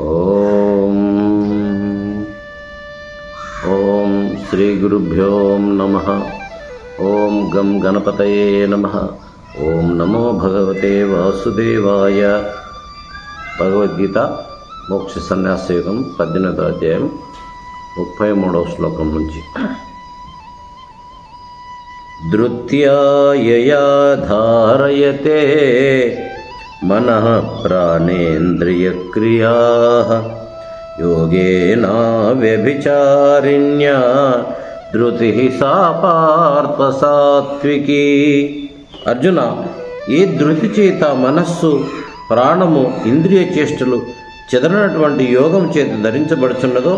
ఓం ఓం శ్రీ గురుభ్యో నమ. ఓం గం గణపతయే నమ. ఓం నమో భగవతే వాసుదేవాయ. భగవద్గీత మోక్ష సన్యాసయుగం పద్దెనిమిదో అధ్యాయం ముప్పై మూడవ శ్లోకం నుంచి. ధృత్యాయయా ధారయతే మనః ప్రాణేంద్రియక్రియా యోగేనా వ్యభిచారిణ్యా ధృతి సా పార్థ సాత్వికి అర్జున ఈ ధృతి చేత మనస్సు ప్రాణము ఇంద్రియ చేష్టలు చెదరనటువంటి యోగం చేత ధరించబడుచున్నదో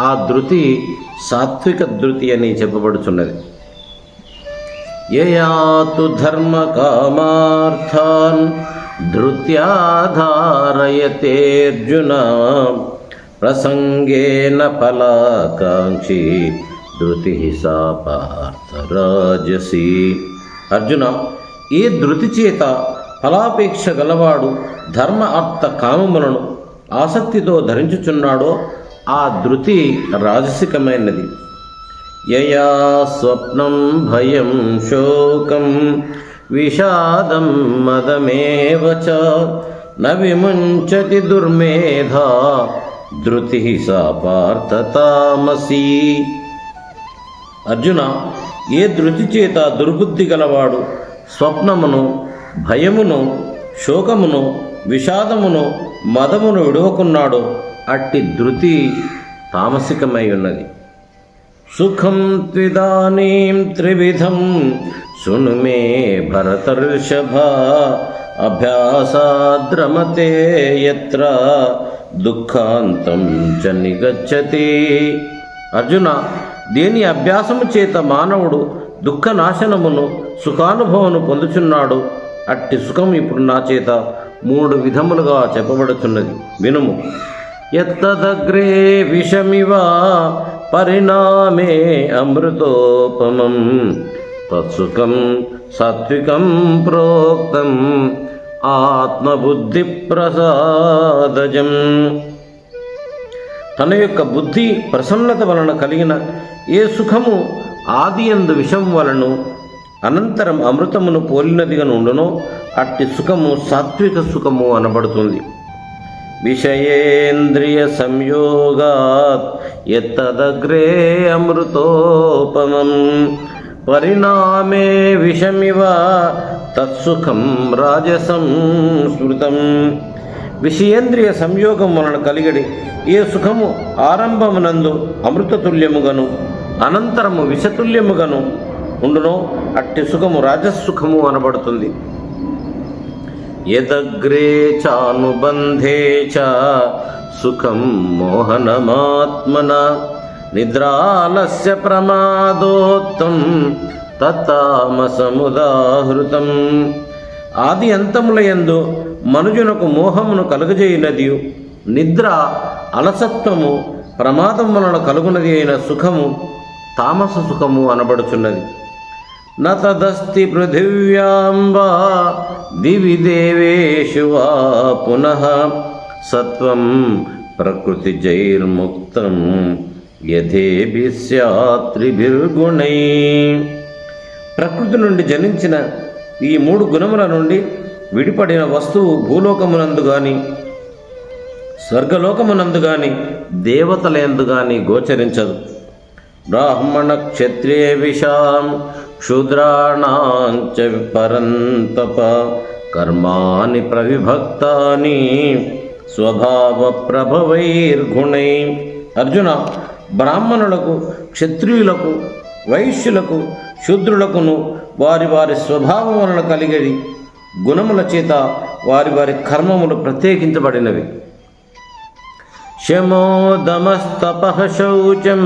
ఆ ధృతి సాత్విక ధృతి అని చెప్పబడుచున్నది. యయాతు ధర్మకామార్థాన్ ధృత్యాధారయతేర్జున ప్రసంగేన ఫలాకాంక్షి ధృతి సా పార్థరాజసి అర్జున ఈ ధృతి చేత ఫలాపేక్ష గలవాడు ధర్మ అర్థ కామములను ఆసక్తితో ధరించుచున్నాడో ఆ ధృతి రాజసికమైనది. యయా స్వప్నం భయం శోకం విషాదం మదమేవచ చ న విముంచతి దుర్మేధా ధృతి సా పార్థతామసి అర్జున ఏ ధృతి చేత దుర్బుద్ధి గలవాడు స్వప్నమును భయమును శోకమును విషాదమును మదమును విడవకున్నాడో అట్టి ధృతి తామసికమై ఉన్నది. సుఖం త్విదానీం త్రివిధం. శృణు మే భరతర్షభ. అభ్యాసాద్రమతే యత్ర. దుఃఖాంతం చ నిగచ్చతి. అర్జున దేని అభ్యాసము చేత మానవుడు దుఃఖ నాశనమును సుఖానుభవమును పొందుచున్నాడు? అట్టి సుఖం ఇప్పుడు నా చేత మూడు విధములుగా చెప్పబడుతున్నది. వినుము. ఎత్తదగ్రే విషమివా. పరిణామే అమృతోపమం తత్సుఖం సాత్వికం ప్రోక్తం ఆత్మబుద్ధి ప్రసాదజం. తన యొక్క బుద్ధి ప్రసన్నత వలన కలిగిన ఏ సుఖము ఆది ఎందు విషం వలను అనంతరం అమృతమును పోలినదిగా ఉండునో అట్టి సుఖము సాత్విక సుఖము అనబడుతుంది. విషయేంద్రియ సంయోగాత్ ఎత్తదగ్రే అమృతోపమం. పరిణామే విషమివ తత్సుఖం రాజసం స్మృతం. విషయేంద్రియ సంయోగం వలన కలిగడి ఏ సుఖము ఆరంభమునందు అమృతతుల్యముగను అనంతరము విషతుల్యముగను ఉండునో అట్టి సుఖము రాజసుఖము అనబడుతుంది. యదగ్రే చానుబంధే చ సుఖం మోహనమాత్మన నిద్రాలస్య ప్రమాదోత్తం తత్తామసముదాహృతం. ఆది అంతములయందు మనుజునకు మోహమును కలుగజేయునది నిద్ర అలసత్వము ప్రమాదం వలన కలుగునది అయిన సుఖము తామస సుఖము అనబడుచున్నది. न तदस्ति पृथिव्यां वा दिवि देवेषु वा पुनः सत्त्वं प्रकृतिजैर्मुक्तं యథేభి త్రిభిర్గుణై ప్రకృతి నుండి జనించిన ఈ మూడు గుణముల నుండి విడిపడిన వస్తువు భూలోకమునందు గాని స్వర్గలోకమునందు గాని దేవతలందు గాని గోచరించదు బ్రాహ్మణ క్షత్రియ విషాం క్షుద్రాణాంచ పరంతప కర్మాని ప్రవిభక్తాని స్వభావ ప్రభవైర్గుణై అర్జున బ్రాహ్మణులకు క్షత్రియులకు వైశ్యులకు శూద్రులకును వారి వారి స్వభావములను కలిగి కలిగేది గుణముల చేత వారి వారి కర్మములు ప్రత్యేకించబడినవి. శమోదమస్తప శౌచం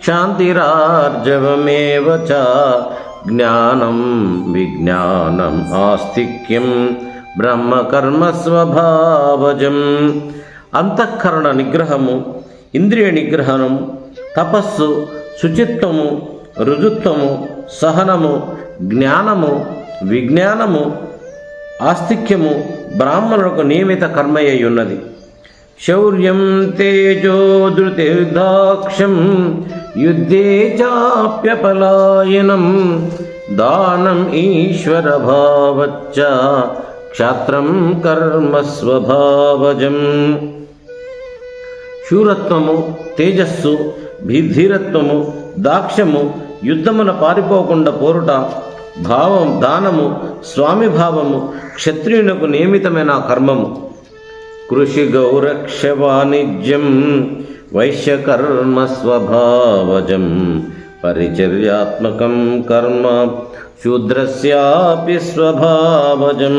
క్షాంతిరార్జవమేవ చ జ్ఞానం విజ్ఞానం ఆస్తిక్యం బ్రహ్మకర్మ స్వభావజం. అంతఃకరణ నిగ్రహము ఇంద్రియ నిగ్రహణం తపస్సు శుచిత్వము రుజుత్వము సహనము జ్ఞానము విజ్ఞానము ఆస్తిక్యము బ్రాహ్మణులకు నియమిత కర్మయ్యున్నది ఉన్నది. శౌర్యం తేజో ధృతిర్దాక్ష్యం యుద్ధే చాప్యపలాయనం దానం ఈశ్వర భావచ్చ క్షాత్రం కర్మ స్వభావజం శూరత్వము తేజస్సు ధీరత్వము దాక్ష్యము యుద్ధమున పారిపోకుండా పోరుట భావం దానము స్వామి భావము క్షత్రియునకు నియమితమైన కర్మము. కృషి గౌరక్ష వాణిజ్యం వైశ్యకర్మ స్వభావజం పరిచర్యాత్మకం కర్మ శూద్రస్యాపి స్వభావజం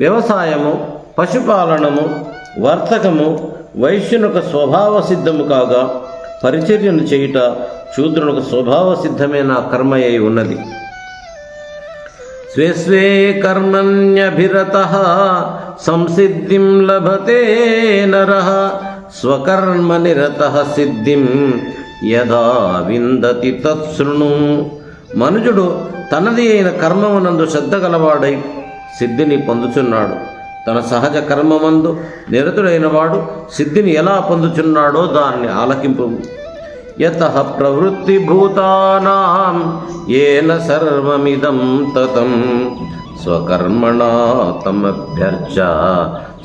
వ్యవసాయము పశుపాలనము వర్తకము వైశ్యునకు స్వభావ సిద్ధము కాగా పరిచర్యను చేయుట శూద్రునికి స్వభావ సిద్ధమైన కర్మ అయి ఉన్నది. స్వే స్వే కర్మణ్యభిరత సంసిద్ధిం లభతే నర స్వకర్మ నిరత సిద్ధిం యదా విందతి తత్సృణు మనుజుడు తనది అయిన కర్మమునందు శ్రద్ధ గలవాడై సిద్ధిని పొందుచున్నాడు. తన సహజ కర్మమందు నిరతుడైన వాడు సిద్ధిని ఎలా పొందుచున్నాడో దాన్ని ఆలకింపు యత ప్రవృత్తిభూతానాం ఏన సర్వమిదం తతం స్వకర్మణా తమభ్యర్చ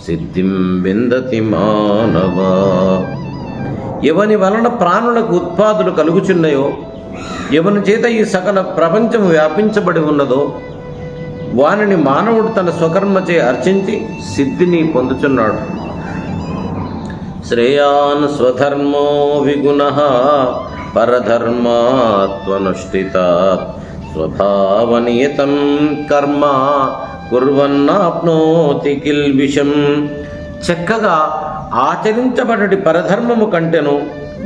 సిద్ధిం విందతి మానవ ఎవని వలన ప్రాణులకు ఉత్పాదులు కలుగుచున్నాయో ఎవని చేత ఈ సకల ప్రపంచం వ్యాపించబడి ఉన్నదో వానిని మానవుడు తన స్వకర్మచే అర్చించి సిద్ధిని పొందుచున్నాడు. శ్రేయాన్ స్వధర్మో విగుణ పరధర్మాత్వనుష్ఠితాత్ స్వభావనియతం కర్మ కుర్వన్నాప్నోతి కిల్బిషం చక్కగా ఆచరించబడటి పరధర్మము కంటెను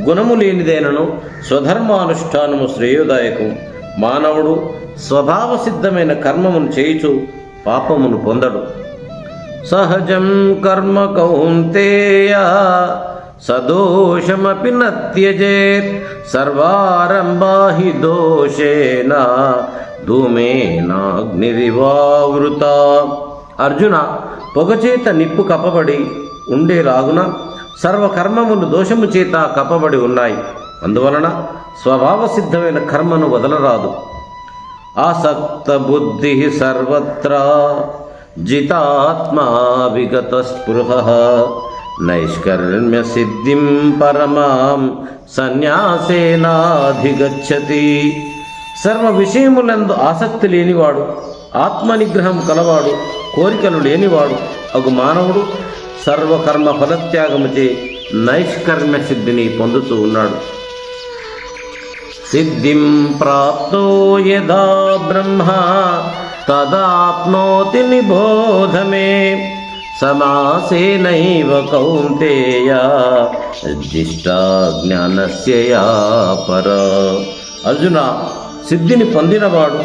గుణము లేనిదేనను స్వధర్మానుష్ఠానము శ్రేయోదాయకం. మానవుడు స్వభావసిద్ధమైన కర్మమును చేయుచు పాపమును పొందడు. సహజం కర్మ కౌంతేయ సదోషమపి నత్యజేత్ సర్వారంభా హి దోషేన ధూమేనాగ్నిరివావృత. అర్జున పొగచేత నిప్పు కప్పబడి ఉండేలాగున సర్వకర్మములు దోషము చేత కప్పబడి ఉన్నాయి. అందువలన స్వభావ సిద్ధమైన కర్మను వదలరాదు. ఆసక్త బుద్ధి సర్వత్రా. జితాత్మా విగత స్పృహ నైష్కర్మ్య సిద్ధిం పరమాం సన్యాసేనాధిగచ్చతి సర్వ విషయములందు ఆసక్తి లేనివాడు ఆత్మనిగ్రహం కలవాడు కోరికలు లేనివాడు అగు మానవుడు సర్వకర్మ ఫలత్యాగముచే నైష్కర్మ్య సిద్ధిని పొందుతూ ఉన్నాడు. సిద్ధిం ప్రాప్తో యదా బ్రహ్మ తదాప్నోతి నిబోధమే. సమాసేనైవ కౌంతేయ. జిష్టా జ్ఞానస్య యా పర. అర్జున సిద్ధిని పొందినవాడు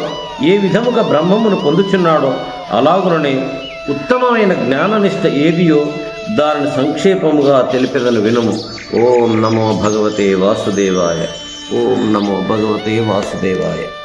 ఏ విధముగా బ్రహ్మమును పొందుచున్నాడో అలాగుననే ఉత్తమమైన జ్ఞాననిష్ట ఏదియో దానిని సంక్షేపముగా తెలిపేదని వినుము. ఓం నమో భగవతే వాసుదేవాయ. ఓం నమో భగవతే వాసుదేవాయ.